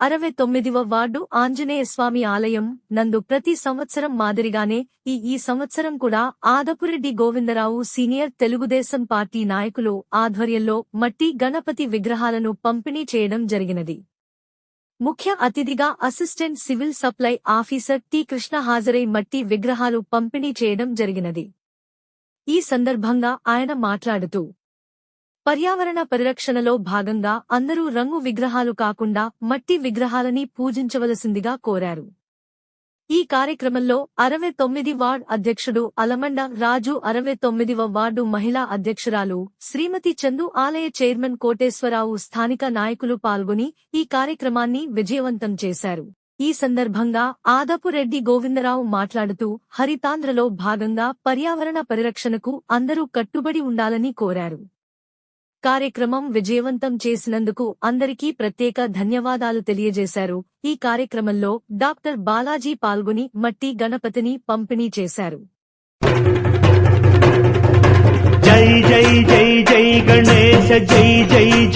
అరవై తొమ్మిదివ వార్డు ఆంజనేయ స్వామి ఆలయం నందు ప్రతి సంవత్సరం మాదిరిగానే ఈ ఈ సంవత్సరం కూడా ఆదపురెడ్డి గోవిందరావు సీనియర్ తెలుగుదేశం పార్టీ నాయకులు ఆధ్వర్యంలో మట్టి గణపతి విగ్రహాలను పంపిణీ చేయడం జరిగినది. ముఖ్య అతిథిగా assistant civil supply officer T Krishna హాజరై మట్టి విగ్రహాలు పంపిణీ చేయడం జరిగినది. ఈ సందర్భంగా ఆయన మాట్లాడుతూ పర్యావరణ పరిరక్షణలో భాగంగా అందరూ రంగు విగ్రహాలు కాకుండా మట్టి విగ్రహాలని పూజించవలసిందిగా కోరారు. ఈ కార్యక్రమంలో అరవై తొమ్మిది వార్డ్ అధ్యక్షుడు అలమండ రాజు అరవై తొమ్మిదివ వార్డు మహిళా అధ్యక్షురాలు శ్రీమతి చందు ఆలయ చైర్మన్ కోటేశ్వరరావు స్థానిక నాయకులు పాల్గొని ఈ కార్యక్రమాన్ని విజయవంతం చేశారు. ఈ సందర్భంగా ఆదపురెడ్డి గోవిందరావు మాట్లాడుతూ హరితాంధ్రలో భాగంగా పర్యావరణ పరిరక్షణకు అందరూ కట్టుబడి ఉండాలని కోరారు. కార్యక్రమం విజయవంతం చేసినందుకు అందరికీ ప్రత్యేక ధన్యవాదాలు తెలియజేశారు. ఈ కార్యక్రమంలో డాక్టర్ బాలాజీ పాల్గొని మట్టి గణపతిని పంపిణీ చేశారు. జై జై జై జై గణేశ జై జై జై జై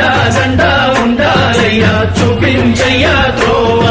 కనిపించయ్యా త్రోవ